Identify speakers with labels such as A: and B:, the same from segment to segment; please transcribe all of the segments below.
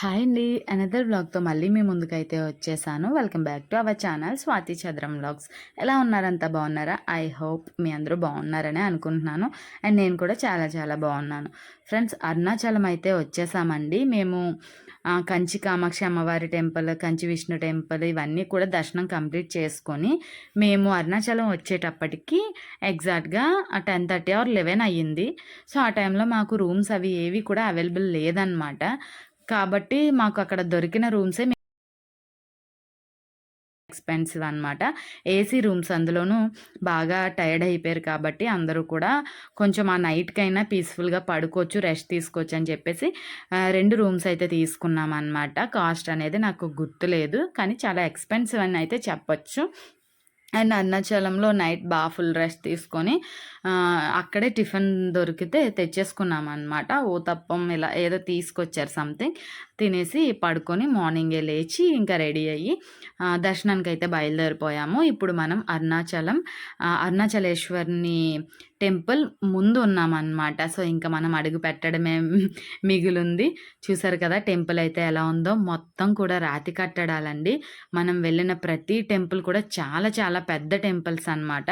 A: Hi అండి. Another బ్లాగ్తో మళ్ళీ మీ ముందుకైతే వచ్చేసాను. Welcome back to our channel Swathi చద్రం blogs ఎలా ఉన్నారంతా బాగున్నారా? ఐ హోప్ మీ అందరూ బాగున్నారని అనుకుంటున్నాను. అండ్ నేను కూడా చాలా చాలా బాగున్నాను. ఫ్రెండ్స్ అరుణాచలం అయితే వచ్చేసామండి. మేము కంచి కామాక్షి అమ్మవారి టెంపుల్ కంచి విష్ణు టెంపుల్ ఇవన్నీ కూడా దర్శనం కంప్లీట్ చేసుకొని మేము అరుణాచలం వచ్చేటప్పటికి ఎగ్జాక్ట్గా టెన్ థర్టీ ఆర్ లెవెన్ అయ్యింది. సో ఆ టైంలో మాకు రూమ్స్ అవి ఏవి కూడా అవైలబుల్ లేదనమాట కాబట్టి మాకు అక్కడ దొరికిన రూమ్సే ఎక్స్పెన్సివ్ అనమాట ఏసీ రూమ్స్ అందులోనూ బాగా టైర్డ్ అయిపోయారు కాబట్టి అందరూ కూడా కొంచెం ఆ నైట్కైనా పీస్ఫుల్గా పడుకోవచ్చు రెస్ట్ తీసుకోవచ్చు అని చెప్పేసి రెండు రూమ్స్ అయితే తీసుకున్నాం అనమాట కాస్ట్ అనేది నాకు గుర్తులేదు కానీ చాలా ఎక్స్పెన్సివ్ అని అయితే చెప్పచ్చు. అండ్ అరుణాచలంలో నైట్ బాగా ఫుల్ రెస్ట్ తీసుకొని అక్కడే టిఫిన్ దొరికితే తెచ్చేసుకున్నాం అనమాట ఊతప్పం ఇలా ఏదో తీసుకొచ్చారు సంథింగ్ తినేసి పడుకొని మార్నింగే లేచి ఇంకా రెడీ అయ్యి దర్శనానికి అయితే బయలుదేరిపోయాము. ఇప్పుడు మనం అరుణాచలం అరుణాచలేశ్వరిని టెంపుల్ ముందు ఉన్నామన్నమాట సో ఇంకా మనం అడుగు పెట్టడమే మిగిలింది. చూసారు కదా టెంపుల్ అయితే ఎలా ఉందో. మొత్తం కూడా రాతి కట్టడాలండి. మనం వెళ్ళిన ప్రతి టెంపుల్ కూడా చాలా చాలా పెద్ద టెంపుల్స్ అన్నమాట.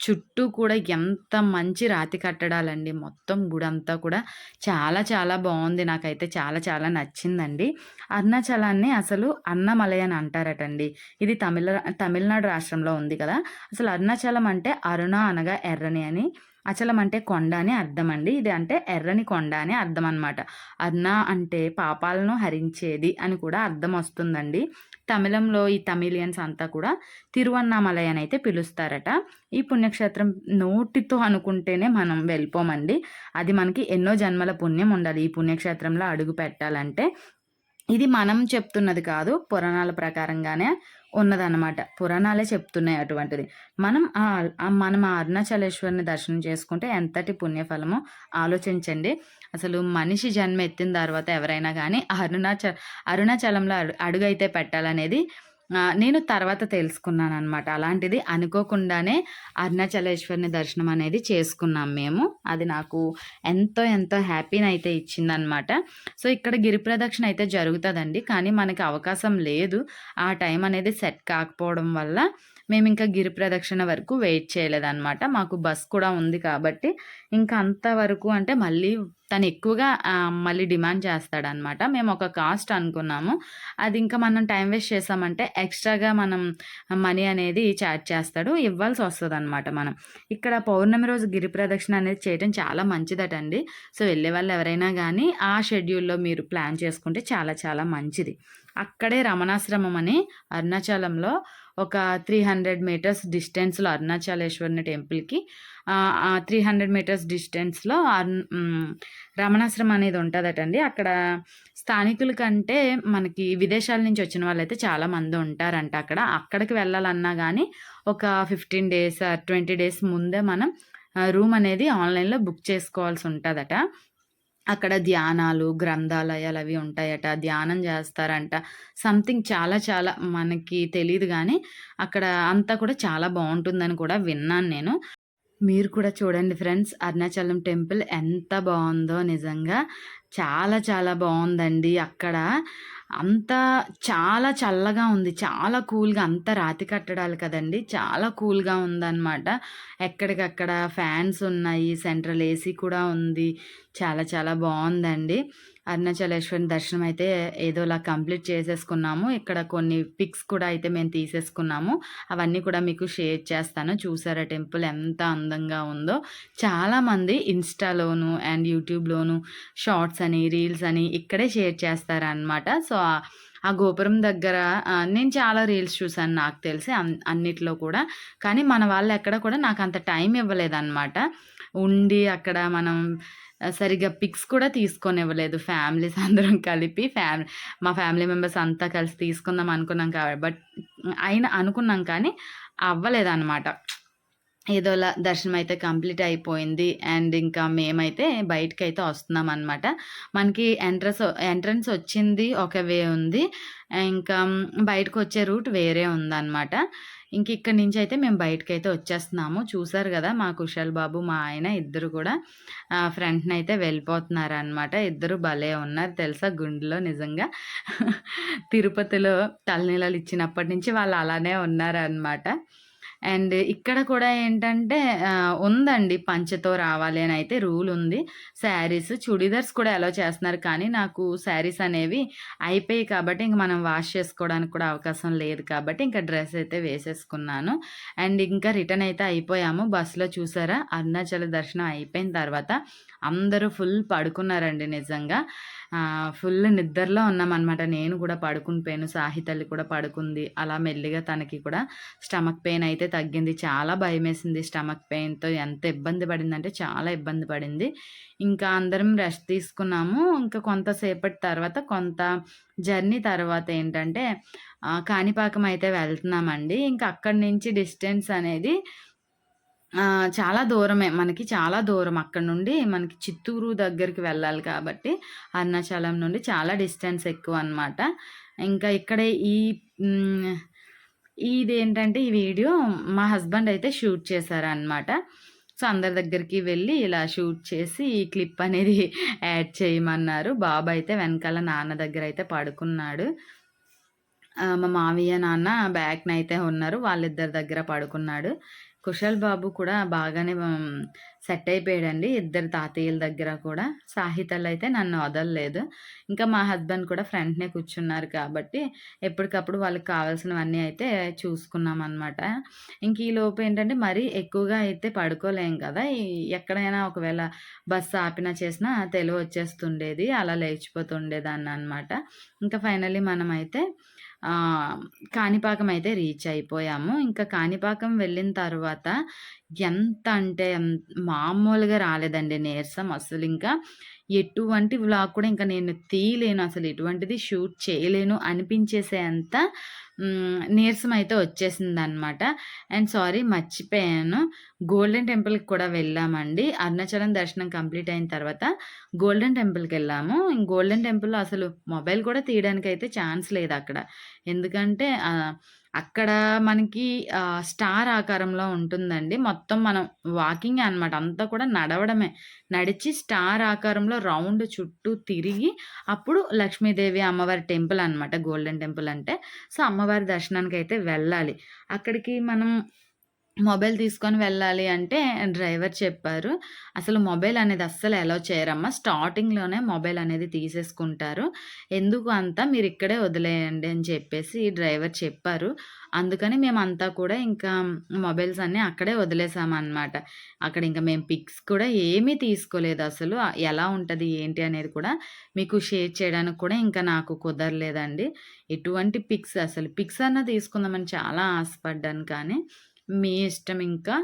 A: చుట్టూ కూడా ఎంత మంచి రాతి కట్టడాలండి. మొత్తం గుడంతా కూడా చాలా చాలా బాగుంది. నాకైతే చాలా చాలా నచ్చిందండి. అరుణాచలాన్ని అసలు అన్నమలై అని అంటారటండి. ఇది తమిళ తమిళనాడు రాష్ట్రంలో ఉంది కదా. అసలు అరుణాచలం అంటే అరుణ అనగా ఎర్రని అని అచలం అంటే కొండ అని అర్థం అండి. ఇది అంటే ఎర్రని కొండ అని అర్థం అనమాట అరుణ అంటే పాపాలను హరించేది అని కూడా అర్థం వస్తుందండి. తమిళంలో ఈ తమిళియన్స్ అంతా కూడా తిరువన్నామలై అని అయితే పిలుస్తారట. ఈ పుణ్యక్షేత్రం నోటితో అనుకుంటేనే మనం వెళ్ళిపోమండి. అది మనకి ఎన్నో జన్మల పుణ్యం ఉండాలి. ఈ పుణ్యక్షేత్రంలో అడుగు పెట్టాలంటే ఇది మనం చెప్తున్నది కాదు పురాణాల ప్రకారంగానే ఉన్నదన్నమాట. పురాణాలే చెప్తున్నాయి అటువంటిది. మనం ఆ- మనం ఆ అరుణాచలేశ్వరిని దర్శనం చేసుకుంటే ఎంతటి పుణ్యఫలమో ఆలోచించండి. అసలు మనిషి జన్మ ఎత్తిన తర్వాత ఎవరైనా కానీ అరుణాచ అరుణాచలంలో అడు- అడుగైతే పెట్టాలనేది నేను తర్వాత తెలుసుకున్నాను అనమాట అలాంటిది అనుకోకుండానే అరుణాచలేశ్వరిని దర్శనం అనేది చేసుకున్నాం మేము. అది నాకు ఎంతో ఎంతో హ్యాపీని అయితే ఇచ్చిందనమాట సో ఇక్కడ గిరి ప్రదక్షిణ అయితే జరుగుతుందండి. కానీ మనకి అవకాశం లేదు. ఆ టైం అనేది సెట్ కాకపోవడం వల్ల మేము ఇంకా గిరి ప్రదక్షిణ వరకు వెయిట్ చేయలేదన్నమాట. మాకు బస్ కూడా ఉంది కాబట్టి ఇంకా అంతవరకు అంటే మళ్ళీ తను ఎక్కువగా మళ్ళీ డిమాండ్ చేస్తాడనమాట మేము ఒక కాస్ట్ అనుకున్నాము. అది ఇంకా మనం టైం వేస్ట్ చేసామంటే ఎక్స్ట్రాగా మనం మనీ అనేది చార్జ్ చేస్తాడు. ఇవ్వాల్సి వస్తుంది అనమాట మనం. ఇక్కడ పౌర్ణమి రోజు గిరి ప్రదక్షిణ అనేది చేయడం చాలా మంచిదటండి. సో వెళ్ళే వాళ్ళు ఎవరైనా కానీ ఆ షెడ్యూల్లో మీరు ప్లాన్ చేసుకుంటే చాలా చాలా మంచిది. అక్కడే రమణాశ్రమం అని అరుణాచలంలో ఒక త్రీ హండ్రెడ్ మీటర్స్ డిస్టెన్స్లో అరుణాచలేశ్వరుని టెంపుల్కి త్రీ హండ్రెడ్ మీటర్స్ డిస్టెన్స్లో రమణాశ్రమం అనేది ఉంటుందటండి. అక్కడ స్థానికుల కంటే మనకి విదేశాల నుంచి వచ్చిన వాళ్ళైతే చాలా మంది ఉంటారంట అక్కడ. అక్కడికి వెళ్ళాలన్నా కానీ ఒక ఫిఫ్టీన్ డేస్ ట్వంటీ డేస్ ముందే మనం రూమ్ అనేది ఆన్లైన్లో బుక్ చేసుకోవాల్సి ఉంటుందట. అక్కడ ధ్యానాలు గ్రంథాలయాలు అవి ఉంటాయట. ధ్యానం చేస్తారంట. సంథింగ్ చాలా చాలా మనకి తెలియదు కానీ అక్కడ అంతా కూడా చాలా బాగుంటుందని కూడా విన్నాను నేను. మీరు కూడా చూడండి ఫ్రెండ్స్ అరుణాచలం టెంపుల్ ఎంత బాగుందో నిజంగా. చాలా చాలా బాగుందండి అక్కడ. అంత చాలా చల్లగా ఉంది. చాలా కూల్గా అంత రాతి కట్టడాలు కదండి. చాలా కూల్గా ఉందన్నమాట. ఎక్కడికక్కడ ఫ్యాన్స్ ఉన్నాయి. సెంట్రల్ ఏసీ కూడా ఉంది. చాలా చాలా బాగుందండి. అరుణాచలేశ్వరి దర్శనం అయితే ఏదోలా కంప్లీట్ చేసేసుకున్నాము. ఇక్కడ కొన్ని పిక్స్ కూడా అయితే మేము తీసేసుకున్నాము. అవన్నీ కూడా మీకు షేర్ చేస్తాను. చూసారా టెంపుల్ ఎంత అందంగా ఉందో. చాలామంది ఇన్స్టాలోను అండ్ యూట్యూబ్లోను షార్ట్స్ అని రీల్స్ అని ఇక్కడే షేర్ చేస్తారనమాట సో ఆ- గోపురం దగ్గర నేను చాలా రీల్స్ చూసాను నాకు తెలిసి అన్- అన్నిట్లో కూడా. కానీ మన వాళ్ళు ఎక్కడ కూడా నాకు అంత టైం ఇవ్వలేదన్నమాట. ఉండి అక్కడ మనం సరిగా సరిగ్గా పిక్స్ కూడా తీసుకొని ఇవ్వలేదు ఫ్యామిలీస్ అందరం కలిపి ఫ్యామిలీ మా ఫ్యామిలీ మెంబర్స్ అంతా కలిసి తీసుకుందాం అనుకున్నాం కాబట్టి బట్ అయినా అనుకున్నాం కానీ అవ్వలేదన్నమాట. ఏదోలా దర్శనం అయితే కంప్లీట్ అయిపోయింది. అండ్ ఇంకా మేమైతే బయటకు అయితే వస్తున్నాం అనమాట మనకి ఎంట్రన్స్ ఎంట్రన్స్ వచ్చింది ఒక వే ఉంది. ఇంకా బయటకు వచ్చే రూట్ వేరే ఉందన్నమాట. ఇంక ఇక్కడి నుంచి అయితే మేము బయటకైతే వచ్చేస్తున్నాము. చూసారు కదా మా కుశాల్ బాబు మా ఆయన ఇద్దరు కూడా ఫ్రంట్ని అయితే వెళ్ళిపోతున్నారు అనమాట ఇద్దరు భలే ఉన్నారు. తెలుసా గుండెలో నిజంగా? తిరుపతిలో తలనీళ్ళలు ఇచ్చినప్పటి నుంచి వాళ్ళు అలానే ఉన్నారనమాట అండ్ ఇక్కడ కూడా ఏంటంటే ఉందండి పంచతో రావాలి అని అయితే రూల్ ఉంది. శారీస్ చుడిదార్స్ కూడా అలో చేస్తున్నారు కానీ నాకు శారీస్ అనేవి అయిపోయాయి కాబట్టి ఇంక మనం వాష్ చేసుకోవడానికి కూడా అవకాశం లేదు కాబట్టి ఇంకా డ్రెస్ అయితే వేసేసుకున్నాను. అండ్ ఇంకా రిటర్న్ అయితే అయిపోయాము. బస్సులో చూసారా? అరుణాచల దర్శనం అయిపోయిన తర్వాత అందరూ ఫుల్ పడుకున్నారండి నిజంగా. ఫుల్ నిద్రలో ఉన్నామన్నమాట. నేను కూడా పడుకుని పోయాను. సాహితల్లి కూడా పడుకుంది. అలా మెల్లిగా తనకి కూడా స్టమక్ పెయిన్ అయితే తగ్గింది. చాలా భయం వేసింది స్టమక్ పెయిన్తో. ఎంత ఇబ్బంది పడిందంటే చాలా ఇబ్బంది పడింది. ఇంకా అందరం రెస్ట్ తీసుకున్నాము. ఇంకా కొంతసేపటి తర్వాత కొంత జర్నీ తర్వాత ఏంటంటే కాణిపాకం అయితే వెళ్తున్నామండి. ఇంకా అక్కడి నుంచి డిస్టెన్స్ అనేది చాలా దూరమే. మనకి చాలా దూరం అక్కడ నుండి మనకి చిత్తూరు దగ్గరికి వెళ్ళాలి కాబట్టి, అరుణాచలం నుండి చాలా డిస్టెన్స్ ఎక్కువ అనమాట ఇంకా ఇక్కడే ఈ ఇదేంటంటే ఈ వీడియో మా హస్బెండ్ అయితే షూట్ చేశారనమాట. సో, అందరి దగ్గరికి వెళ్ళి ఇలా షూట్ చేసి ఈ క్లిప్ అనేది యాడ్ చేయమన్నారు. బాబు అయితే వెనకాల నాన్న దగ్గర అయితే పడుకున్నాడు. మా మావయ్య, నాన్న బ్యాక్‌నైతే ఉన్నారు. వాళ్ళిద్దరి దగ్గర పడుకున్నాడు. కుశల్ బాబు కూడా బాగానే సెట్ అయిపోయాడండి. ఇద్దరు తాతయ్యల దగ్గర కూడా. సాహితలు అయితే నన్ను వదలలేదు. ఇంకా మా హస్బెండ్ కూడా ఫ్రంట్నే కూర్చున్నారు కాబట్టి ఎప్పటికప్పుడు వాళ్ళకి కావాల్సినవన్నీ అయితే చూసుకున్నాం అనమాట ఇంక ఈ లోపు ఏంటంటే మరీ ఎక్కువగా అయితే పడుకోలేం కదా. ఎక్కడైనా ఒకవేళ బస్సు ఆపినా చేసినా తెలివి వచ్చేస్తుండేది అలా లేచిపోతుండేదాన్ని అనమాట ఇంకా ఫైనల్లీ మనమైతే కాణిపాకం అయితే రీచ్ అయిపోయాము. ఇంకా కాణిపాకం వెళ్ళిన తర్వాత ఎంత అంటే మామూలుగా రాలేదండి నీరసం. అసలు ఇంకా ఎటువంటి వ్లాగ్ కూడా ఇంకా నేను తీయలేను. అసలు ఎటువంటిది షూట్ చేయలేను అనిపించేసేంత నీరసం అయితే వచ్చేసింది అనమాట అండ్ సారీ మర్చిపోయాను. గోల్డెన్ టెంపుల్‌కి కూడా వెళ్ళామండి. అరుణాచలం దర్శనం కంప్లీట్ అయిన తర్వాత గోల్డెన్ టెంపుల్కి వెళ్ళాము గోల్డెన్ టెంపుల్‌లో అసలు మొబైల్ కూడా తీయడానికి అయితే ఛాన్స్ లేదు అక్కడ ఎందుకంటే అక్కడ మనకి స్టార్ ఆకారంలో ఉంటుందండి. మొత్తం మనం వాకింగే అనమాట. అంతా కూడా నడవడమే. నడిచి స్టార్ ఆకారంలో రౌండ్ చుట్టూ తిరిగి అప్పుడు లక్ష్మీదేవి అమ్మవారి టెంపుల్ అనమాట. గోల్డెన్ టెంపుల్ అంటే. సో, అమ్మవారి దర్శనానికైతే వెళ్ళాలి. అక్కడికి మనం మొబైల్ తీసుకొని వెళ్ళాలి అంటే డ్రైవర్ చెప్పారు. అసలు మొబైల్ అనేది అస్సలు అలౌ చేయరమ్మా. స్టార్టింగ్‌లోనే మొబైల్ అనేది తీసేసుకుంటారు. ఎందుకు అంతా మీరు ఇక్కడే వదిలేయండి అని చెప్పేసి డ్రైవర్ చెప్పారు. అందుకని మేమంతా కూడా ఇంకా మొబైల్స్ అన్నీ అక్కడే వదిలేసామన్నమాట అక్కడ ఇంకా మేము పిక్స్ కూడా ఏమీ తీసుకోలేదు అసలు. ఎలా ఉంటుంది ఏంటి అనేది కూడా మీకు షేర్ చేయడానికి కూడా ఇంకా నాకు కుదరలేదండి. ఎటువంటి పిక్స్ అసలు పిక్స్ అన్నా తీసుకుందామని చాలా ఆశపడ్డాను కానీ మీ ఇష్టం ఇంకా.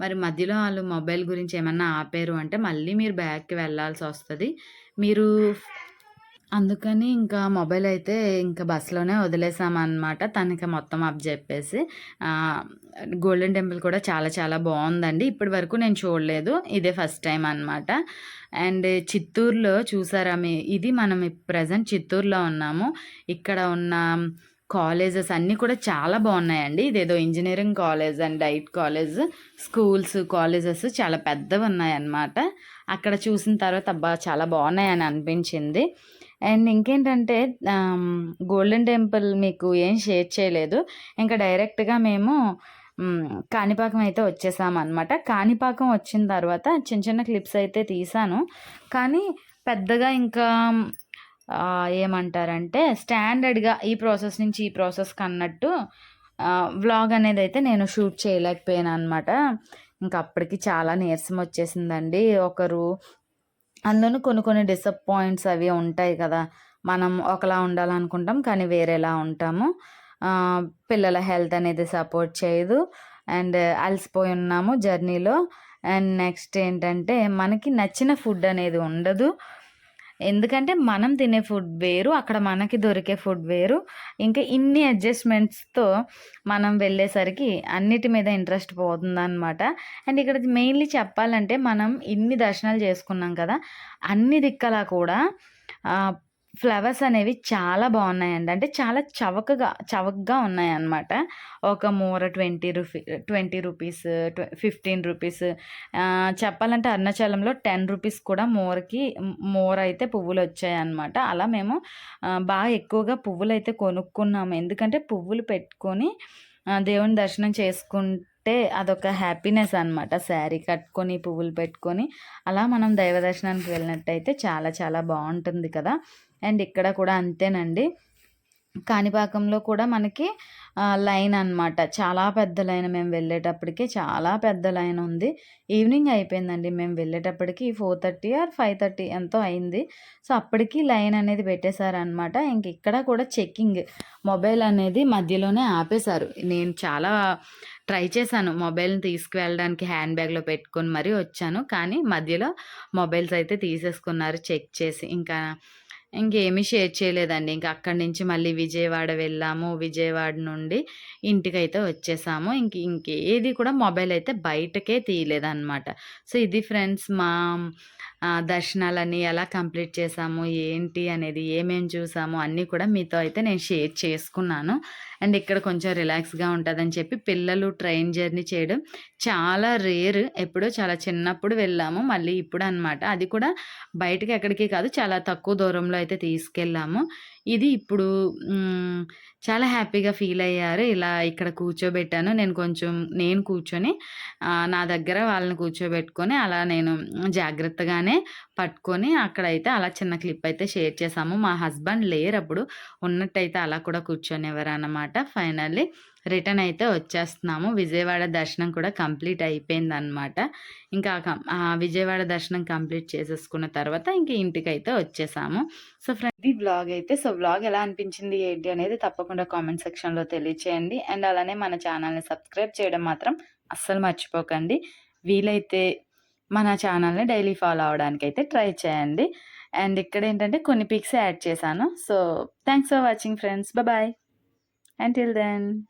A: మరి మధ్యలో వాళ్ళు మొబైల్ గురించి ఏమన్నా ఆపారు అంటే మళ్ళీ మీరు బ్యాక్‌కి వస్తుంది మీరు అందుకని ఇంకా మొబైల్ అయితే ఇంకా బస్సులోనే వదిలేసామన్నమాట తనకి మొత్తం చెప్పేసి గోల్డెన్ టెంపుల్ కూడా చాలా చాలా బాగుందండి ఇప్పటి వరకు నేను చూడలేదు. ఇదే ఫస్ట్ టైం అనమాట. అండ్ చిత్తూరులో చూసారా మీ ఇది మనం ప్రజెంట్ చిత్తూరులో ఉన్నాము. ఇక్కడ ఉన్న కాలేజెస్ అన్నీ కూడా చాలా బాగున్నాయండి. ఇదేదో engineering college and diet college. Schools colleges చాలా పెద్దవి ఉన్నాయన్నమాట. అక్కడ చూసిన తర్వాత అబ్బా చాలా బాగున్నాయని అనిపించింది. అండ్ ఇంకేంటంటే గోల్డెన్ టెంపుల్ మీకు ఏం షేర్ చేయలేదు. ఇంకా డైరెక్ట్గా మేము కాణిపాకం అయితే వచ్చేసామన్నమాట కాణిపాకం వచ్చిన తర్వాత చిన్న చిన్న క్లిప్స్ అయితే తీసాను. కానీ పెద్దగా ఇంకా ఏమంటారంటే స్టాండర్డ్గా ఈ ప్రాసెస్ నుంచి ఈ ప్రాసెస్కి అన్నట్టు వ్లాగ్ అనేది అయితే నేను షూట్ చేయలేకపోయాను అనమాట ఇంకా అప్పటికి చాలా నీరసం వచ్చేసిందండి. ఒకరు అందులో కొన్ని కొన్ని డిసప్పాయింట్స్ అవి ఉంటాయి కదా. మనం ఒకలా ఉండాలనుకుంటాం కానీ వేరేలా ఉంటాము. పిల్లల హెల్త్ అనేది సపోర్ట్ చేయదు. అండ్ అలసిపోయి ఉన్నాము జర్నీలో. అండ్ నెక్స్ట్ ఏంటంటే మనకి నచ్చిన ఫుడ్ అనేది ఉండదు. ఎందుకంటే మనం తినే ఫుడ్ వేరు అక్కడ మనకి దొరికే ఫుడ్ వేరు. ఇంకా ఇన్ని అడ్జస్ట్మెంట్స్తో మనం వెళ్ళేసరికి అన్నిటి మీద ఇంట్రెస్ట్ పోతుందన్నమాట. అండ్ ఇక్కడ మెయిన్లీ చెప్పాలంటే మనం ఇన్ని దర్శనాలు చేసుకున్నాం కదా అన్ని దిక్కలా కూడా ఫ్లవర్స్ అనేవి చాలా బాగున్నాయండి. అంటే చాలా చవకగా చవకగా ఉన్నాయన్నమాట. ఒక మూర twenty rupee twenty rupees fifteen rupees. చెప్పాలంటే అరుణాచలంలో టెన్ రూపీస్ కూడా మోరకి మోర అయితే పువ్వులు వచ్చాయన్నమాట. అలా మేము బాగా ఎక్కువగా పువ్వులు అయితే కొనుక్కున్నాము. ఎందుకంటే పువ్వులు పెట్టుకొని దేవుని దర్శనం చేసుకుంటే అదొక హ్యాపీనెస్ అనమాట శారీ కట్టుకొని పువ్వులు పెట్టుకొని. అలా మనం దైవ దర్శనానికి వెళ్ళినట్టయితే చాలా చాలా బాగుంటుంది కదా. అండ్ ఇక్కడ కూడా అంతేనండి. కాణిపాకంలో కూడా మనకి లైన్ అనమాట చాలా పెద్ద లైన్ మేము వెళ్ళేటప్పటికి చాలా పెద్ద లైన్ ఉంది. ఈవినింగ్ అయిపోయిందండి మేము వెళ్ళేటప్పటికి four thirty or five thirty ఎంతో అయింది. సో అప్పటికి లైన్ అనేది పెట్టేశారనమాట ఇంక ఇక్కడ కూడా చెక్కింగ్ మొబైల్ అనేది మధ్యలోనే ఆపేశారు. నేను చాలా ట్రై చేశాను మొబైల్ని తీసుకువెళ్ళడానికి హ్యాండ్ బ్యాగ్లో పెట్టుకొని మరీ వచ్చాను. కానీ మధ్యలో మొబైల్స్ అయితే తీసేసుకున్నారు చెక్ చేసి. ఇంకా ఇంకేమీ షేర్ చేయలేదండి. ఇంకా అక్కడి నుంచి మళ్ళీ విజయవాడ వెళ్ళాము. విజయవాడ నుండి ఇంటికైతే వచ్చేసాము. ఇంక ఇంకేది కూడా మొబైల్ అయితే బయటకే తీయలేదన్నమాట. సో ఇది ఫ్రెండ్స్ మా దర్శనాలన్నీ ఎలా కంప్లీట్ చేసాము ఏంటి అనేది ఏమేమి చూసాము అన్నీ కూడా మీతో అయితే నేను షేర్ చేసుకున్నాను. అండ్ ఇక్కడ కొంచెం రిలాక్స్గా ఉంటుందని చెప్పి పిల్లలు ట్రైన్ జర్నీ చేయడం చాలా రేర్. ఎప్పుడో చాలా చిన్నప్పుడు వెళ్ళాము మళ్ళీ ఇప్పుడు అనమాట అది కూడా బయటకి ఎక్కడికి కాదు చాలా తక్కువ దూరంలో అయితే తీసుకెళ్ళాము. ఇది ఇప్పుడు చాలా హ్యాపీగా ఫీల్ అయ్యారు. ఇలా ఇక్కడ కూర్చోబెట్టాను. నేను కొంచెం నేను కూర్చొని నా దగ్గర వాళ్ళని కూర్చోబెట్టుకొని అలా నేను జాగ్రత్తగానే పట్టుకొని అక్కడైతే అలా చిన్న క్లిప్ అయితే షేర్ చేసాము. మా హస్బెండ్ లేరు అప్పుడు ఉన్నట్టయితే అలా కూడా కూర్చొనేవారు అనమాట ఫైనల్లీ రిటర్న్ అయితే వచ్చేస్తున్నాము. విజయవాడ దర్శనం కూడా కంప్లీట్ అయిపోయింది అనమాట ఇంకా విజయవాడ దర్శనం కంప్లీట్ చేసేసుకున్న తర్వాత ఇంక ఇంటికి అయితే వచ్చేసాము. సో ఫ్రెండ్ ఇది బ్లాగ్ అయితే సో బ్లాగ్ ఎలా అనిపించింది ఏంటి అనేది తప్పకుండా కామెంట్ సెక్షన్లో తెలియచేయండి. అండ్ అలానే మన ఛానల్ని సబ్స్క్రైబ్ చేయడం మాత్రం అస్సలు మర్చిపోకండి. వీలైతే మన ఛానల్ని డైలీ ఫాలో అవడానికి అయితే ట్రై చేయండి. అండ్ ఇక్కడ ఏంటంటే కొన్ని పిక్స్ యాడ్ చేశాను. So thanks for watching friends. Bye. And till then.